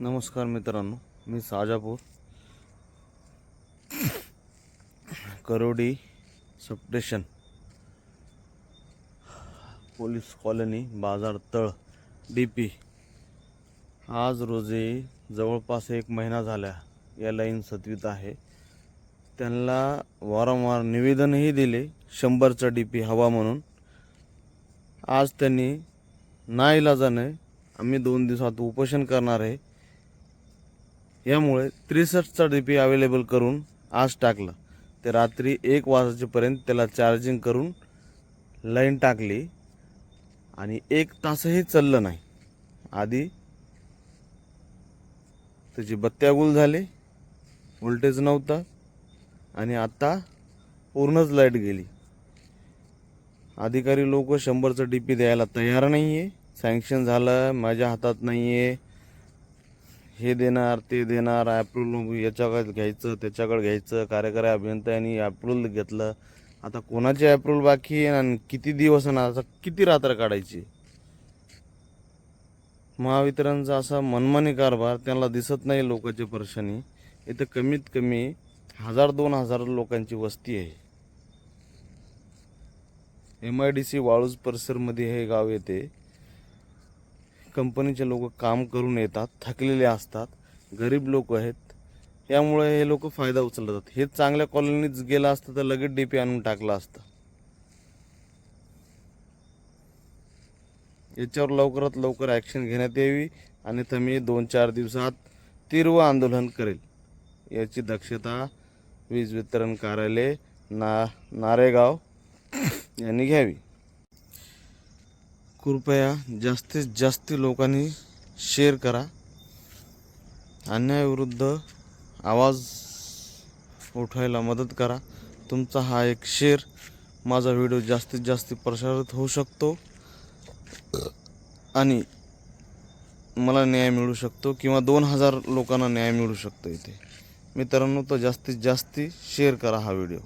नमस्कार मित्रांनो मी Sajapur. Karodi substation. Police colony बाजार तळ डी पी आज रोजी जवळपास एक महिना झाला या लाईन सतवीत आहे. त्यांना वारंवार निवेदनही दिले शंभरचा डी पी हवा म्हणून. आज त्यांनी नाईलाजाने आम्ही दोन दिवसात उपोषण करणार आहे. यामुळे त्रेसष्टचा डी पी अवेलेबल करून आज टाकलं. ते रात्री एक वाजेपर्यंत त्याला चार्जिंग करून लाईन टाकली आणि एक तासही चाललं नाही. आधी त्याची बत्त्या गुल झाले व्होल्टेज नव्हता आणि आत्ता पूर्णच लाइट गेली. अधिकारी लोक शंभरचं डी पी द्यायला तयार नाही आहे सँक्शन झालं माझ्या हातात नाही आहे हे देणार ते देणार अप्रूव्हल याच्याकडे घ्यायचं त्याच्याकडे घ्यायचं कार्यकारी अभियंत्यांनी अप्रूव्हल घेतलं. आता कोणाचे अप्रूव्हल बाकी आहे आणि किती दिवस ना आता किती रात्र काढायची? महावितरणचा असा मनमानी कारभार त्यांना दिसत नाही लोकांची परेशानी. इथं कमीत कमी हजार दोन हजार लोकांची वस्ती आहे. M I D C Waluj परिसरमध्ये हे गाव येते. कंपनीचे लोक काम करून येतात थकलेले असतात गरीब लोक आहेत. यामुळे हे लोक फायदा उचलतात. हे चांगल्या कॉलनीत गेलं असतं तर लगेच डीपी आणून टाकलं असतं. याच्यावर लवकरात लवकर ॲक्शन घेण्यात यावी आणि तर मी दोन चार दिवसात तीव्र आंदोलन करेल. याची दक्षता वीज वितरण कार्यालय ना नारेगाव यांनी घ्यावी. कृपया जास्तीत जास्त लोकांनी शेअर करा. अन्यायाविरुद्ध आवाज उठवायला मदत करा. तुमचा हा एक शेअर माझा व्हिडिओ जास्तीत जास्त प्रसारित होऊ शकतो. आणि मला न्याय मिळू शकतो किंवा दोन हजार लोकांना न्याय मिळू शकतो इथे. मित्रांनो तर जास्तीत जास्त शेअर करा हा व्हिडिओ